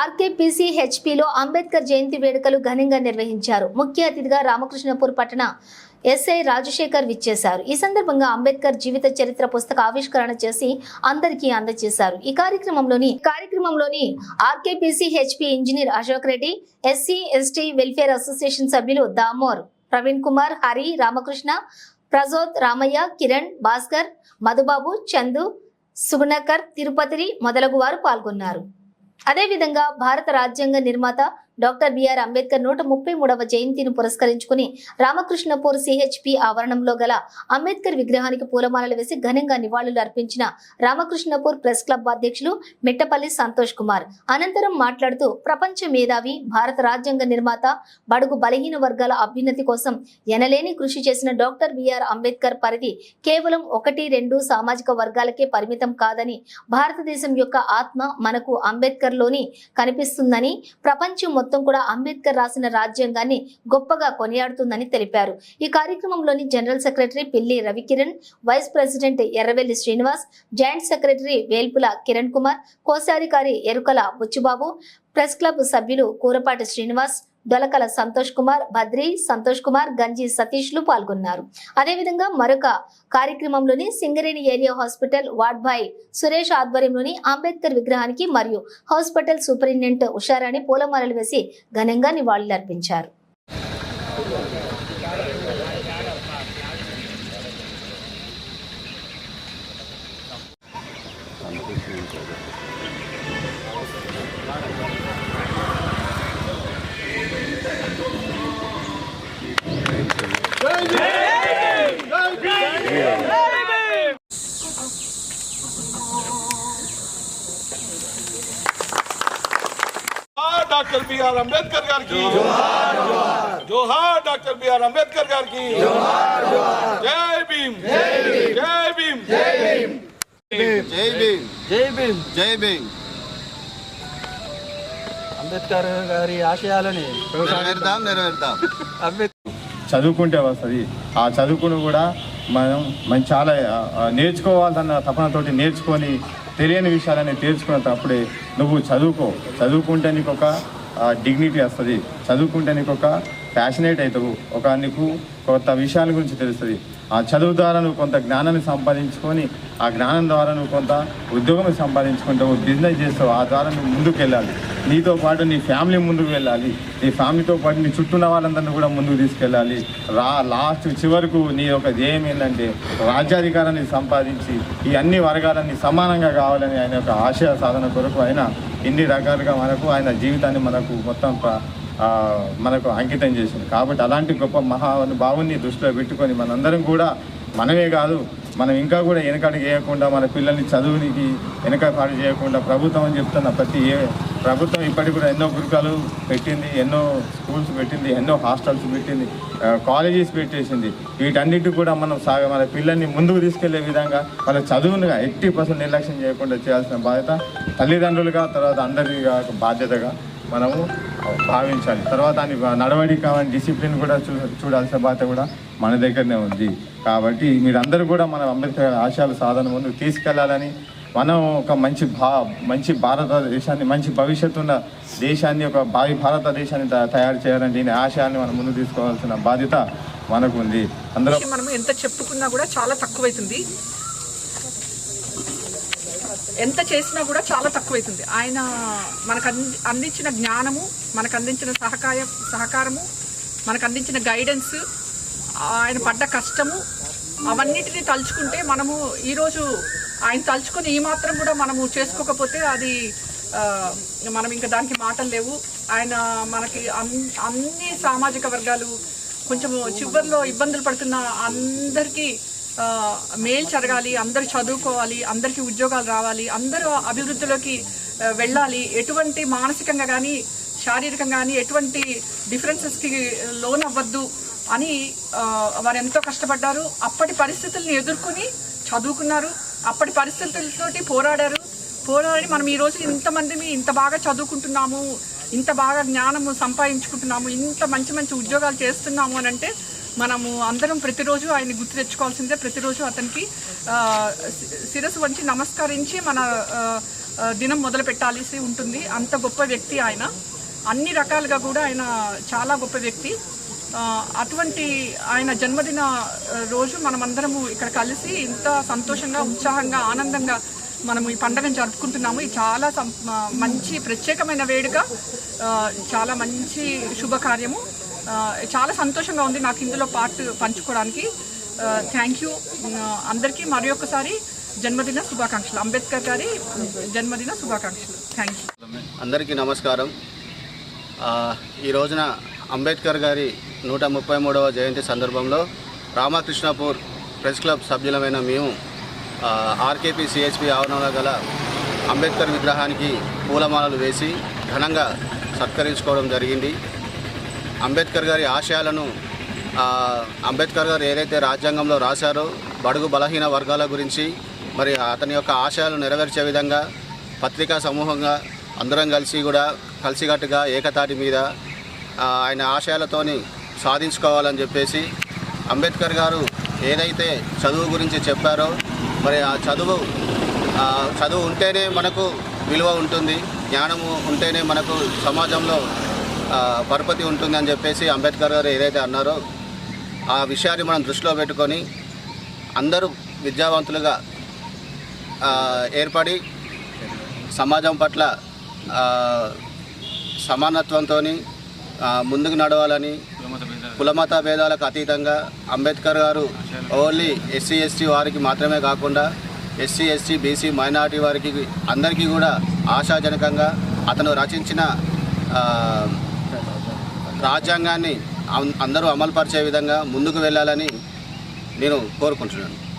ఆర్కేపీసీ హెచ్పిలో అంబేద్కర్ జయంతి వేడుకలు ఘనంగా నిర్వహించారు. ముఖ్య అతిథిగా రామకృష్ణపూర్ పట్టణ ఎస్ఐ రాజశేఖర్ విచ్చేశారు. ఈ సందర్భంగా అంబేద్కర్ జీవిత చరిత్ర పుస్తక ఆవిష్కరణ చేసి అందరికీ అందజేశారు. ఈ కార్యక్రమంలోని కార్యక్రమంలోని RKPC HP engineer Ashok Reddy SC ST welfare association సభ్యులు దామోర్ ప్రవీణ్ కుమార్ హరి రామకృష్ణ ప్రజోత్ రామయ్య కిరణ్ భాస్కర్ మధుబాబు చందు సుగుణకర్ తిరుపతి మొదలగు వారు పాల్గొన్నారు. అదేవిధంగా భారత రాజ్యాంగ నిర్మాత డాక్టర్ బిఆర్ అంబేద్కర్ నూట ముప్పై మూడవ జయంతిని పురస్కరించుకుని రామకృష్ణపూర్ సిహెచ్పి ఆవరణంలో గల అంబేద్కర్ విగ్రహానికి పూలమాలలు వేసి ఘనంగా నివాళులు అర్పించిన రామకృష్ణపూర్ ప్రెస్ క్లబ్ అధ్యక్షులు మిట్టపల్లి సంతోష్ కుమార్. అనంతరం మాట్లాడుతూ ప్రపంచ మేధావి భారత రాజ్యాంగ నిర్మాత బడుగు బలహీన వర్గాల అభ్యున్నతి కోసం ఎనలేని కృషి చేసిన డాక్టర్ బిఆర్ అంబేద్కర్ పరిధి కేవలం ఒకటి రెండు సామాజిక వర్గాలకే పరిమితం కాదని భారతదేశం యొక్క ఆత్మ మనకు అంబేద్కర్లోని కనిపిస్తుందని ప్రపంచం మొత్తం కూడా అంబేద్కర్ రాసిన రాజ్యాంగాన్ని గొప్పగా కొనియాడుతుందని తెలిపారు. ఈ కార్యక్రమంలోని general secretary Pilli Ravikiran vice president Erravelli Srinivas joint secretary Velpula Kiran Kumar కోశాధికారి ఎరుకల బుచ్చుబాబు ప్రెస్ క్లబ్ సభ్యులు కూరపాటి శ్రీనివాస్ దొలకల సంతోష్ కుమార్ బద్రి సంతోష్ కుమార్ గంజి సతీష్లు పాల్గొన్నారు. అదేవిధంగా మరొక కార్యక్రమంలోని Singareni area hospital ward boy Suresh ఆధ్వర్యంలోని అంబేద్కర్ విగ్రహానికి మరియు హాస్పిటల్ సూపరింటెండెంట్ ఉషారాణి పూలమాలలు వేసి ఘనంగా నివాళులర్పించారు. డాక్టర్ బిఆర్ అంబేద్కర్ గారికి. జోహార్ డాక్టర్ బిఆర్ అంబేద్కర్ గారికి. జై భీమ్. జై భీమ్. జై భీమ్. జై భీమ్. జై భీమ్. అంబేద్కర్ గారి ఆశయాలని నెరవేర్దాం నెరవేర్దాం చదువుకుంటే వస్తుంది. ఆ చదువుకుని కూడా మనం మనం చాలా నేర్చుకోవాలన్న తపనతోటి నేర్చుకొని తెలియని విషయాలని తెలుసుకున్నప్పుడే నువ్వు చదువుకో. చదువుకుంటే నీకు ఒక డిగ్నిటీ వస్తుంది. చదువుకుంటే నీకు ఒక ప్యాషనేట్ అవుతావు. ఒక నీకు కొత్త విషయాల గురించి తెలుస్తుంది. ఆ చదువు ద్వారా నువ్వు కొంత జ్ఞానాన్ని సంపాదించుకొని ఆ జ్ఞానం ద్వారా నువ్వు కొంత ఉద్యోగం సంపాదించుకుంటావు బిజినెస్ చేస్తావు. ఆ ద్వారా నువ్వు ముందుకు వెళ్ళాలి. నీతో పాటు నీ ఫ్యామిలీ ముందుకు వెళ్ళాలి. నీ ఫ్యామిలీతో పాటు నీ చుట్టూ ఉన్న వాళ్ళందరినీ కూడా ముందుకు తీసుకెళ్ళాలి. రా లాస్ట్ చివరకు నీ యొక్క ధ్యేయం ఏంటంటే రాజ్యాధికారాన్ని సంపాదించి ఈ అన్ని వర్గాలన్నీ సమానంగా కావాలని ఆయన యొక్క ఆశయ సాధన కొరకు ఆయన ఇన్ని రకాలుగా మనకు ఆయన జీవితాన్ని మనకు మొత్తం మనకు అంకితం చేసింది. కాబట్టి అలాంటి గొప్ప మహానుభావుని దృష్టిలో పెట్టుకొని మనందరం కూడా మనమే కాదు మనం ఇంకా కూడా వెనకడుగు వేయకుండా మన పిల్లల్ని చదువునికి వెనకపాటు చేయకుండా ప్రభుత్వం అని చెప్తున్న ప్రతి ఏ ప్రభుత్వం ఇప్పటికి కూడా ఎన్నో గురుకాలు పెట్టింది ఎన్నో స్కూల్స్ పెట్టింది ఎన్నో హాస్టల్స్ పెట్టింది కాలేజెస్ పెట్టేసింది. వీటన్నిటి కూడా మనం సాగ మన పిల్లల్ని ముందుకు తీసుకెళ్ళే విధంగా వాళ్ళ చదువునుగా ఎట్టి పర్సెంట్ నిర్లక్ష్యం చేయకుండా చేయాల్సిన బాధ్యత తల్లిదండ్రులుగా తర్వాత అందరిగా బాధ్యతగా మనము భావించాలి. తర్వాత దాని నడవడిక డిసిప్లిన్ కూడా చూ చూడాల్సిన బాధ్యత కూడా మన దగ్గరనే ఉంది. కాబట్టి మీరందరూ కూడా మన అంబేద్కర్ ఆశయాలు సాధన ముందు తీసుకెళ్ళాలని మనం ఒక మంచి భా మంచి భారతదేశాన్ని మంచి భవిష్యత్తు ఉన్న దేశాన్ని ఒక భావి భారతదేశాన్ని త- తయారు చేయాలంటే దీని ఆశయాన్ని మనం ముందు తీసుకోవాల్సిన బాధ్యత మనకు ఉంది అందరూ మనం ఎంత చెప్పుకున్నా కూడా చాలా తక్కువైతుంది. ఎంత చేసినా కూడా చాలా తక్కువైతుంది. ఆయన మనకు అంది అందించిన జ్ఞానము మనకు అందించిన సహకాయ సహకారము మనకు అందించిన గైడెన్స్ ఆయన పడ్డ కష్టము అవన్నిటిని తలుచుకుంటే మనము ఈరోజు ఆయన తలుచుకొని ఈ మాత్రం కూడా మనము చేసుకోకపోతే అది మనం ఇంకా దానికి మాటలు లేవు. ఆయన మనకి అన్- అన్ని సామాజిక వర్గాలు కొంచెం చివరిలో ఇబ్బందులు పడుతున్న అందరికీ మేలు జరగాలి అందరూ చదువుకోవాలి అందరికీ ఉద్యోగాలు రావాలి అందరూ అభివృద్ధిలోకి వెళ్ళాలి. ఎటువంటి మానసికంగా కానీ శారీరకంగా కానీ ఎటువంటి డిఫరెన్సెస్కి లోన్ అవ్వద్దు అని వారు ఎంతో కష్టపడ్డారు. అప్పటి పరిస్థితుల్ని ఎదుర్కొని చదువుకున్నారు. అప్పటి పరిస్థితులతోటి పోరాడారు. పోరాడి మనం ఈరోజు ఇంతమందిని ఇంత బాగా చదువుకుంటున్నాము ఇంత బాగా జ్ఞానము సంపాదించుకుంటున్నాము ఇంత మంచి మంచి ఉద్యోగాలు చేస్తున్నాము అని అంటే మనము అందరం ప్రతిరోజు ఆయన్ని గుర్తు తెచ్చుకోవాల్సిందే. ప్రతిరోజు అతనికి శిరస్సు వంచి నమస్కరించి మన దినం మొదలు పెట్టాల్సి ఉంటుంది. అంత గొప్ప వ్యక్తి ఆయన. అన్ని రకాలుగా కూడా ఆయన చాలా గొప్ప వ్యక్తి. అటువంటి ఆయన జన్మదిన రోజు మనమందరము ఇక్కడ కలిసి ఇంత సంతోషంగా ఉత్సాహంగా ఆనందంగా మనము ఈ పండుగను జరుపుకుంటున్నాము. ఇది చాలా సం- మంచి ప్రత్యేకమైన వేడుక. చాలా మంచి శుభకార్యము. చాలా సంతోషంగా ఉంది నాకు ఇందులో పార్ట్ పంచుకోవడానికి. థ్యాంక్ యూ అందరికీ మరి ఒక్కసారి జన్మదిన శుభాకాంక్షలు. అంబేద్కర్ గారి జన్మదిన శుభాకాంక్షలు. థ్యాంక్ యూ అందరికీ నమస్కారం. ఈ రోజున అంబేద్కర్ గారి నూట ముప్పై మూడవ జయంతి సందర్భంలో రామకృష్ణపూర్ ప్రెస్ క్లబ్ సభ్యులమైన మేము ఆర్కేపీ సిహెచ్పి ఆవరణలో గల అంబేద్కర్ విగ్రహానికి పూలమాలలు వేసి ఘనంగా సత్కరించుకోవడం జరిగింది. అంబేద్కర్ గారి ఆశయాలను అంబేద్కర్ గారు ఏదైతే రాజ్యాంగంలో రాశారో బడుగు బలహీన వర్గాల గురించి మరి అతని యొక్క ఆశయాలు నెరవేర్చే విధంగా పత్రికా సమూహంగా అందరం కలిసి కూడా కలిసికట్టుగా ఏకతాటి మీద ఆయన ఆశయాలతోని సాధించుకోవాలని చెప్పేసి అంబేద్కర్ గారు ఏదైతే చదువు గురించి చెప్పారో మరి ఆ చదువు చదువు ఉంటేనే మనకు విలువ ఉంటుంది జ్ఞానము ఉంటేనే మనకు సమాజంలో పరపతి ఉంటుంది అని చెప్పేసి అంబేద్కర్ గారు ఏదైతే అన్నారో ఆ విషయాన్ని మనం దృష్టిలో పెట్టుకొని అందరూ విద్యావంతులుగా ఏర్పడి సమాజం పట్ల సమానత్వంతో ముందుకు నడవాలని కులమత భేదాలకు అతీతంగా అంబేద్కర్ గారు ఓన్లీ ఎస్సీ ఎస్టీ వారికి మాత్రమే కాకుండా ఎస్సీ ఎస్టీ బీసీ మైనారిటీ వారికి అందరికీ కూడా ఆశాజనకంగా అతను రచించిన రాజ్యాంగాన్ని అందరూ అమలుపరిచే విధంగా ముందుకు వెళ్ళాలని నేను కోరుకుంటున్నాను.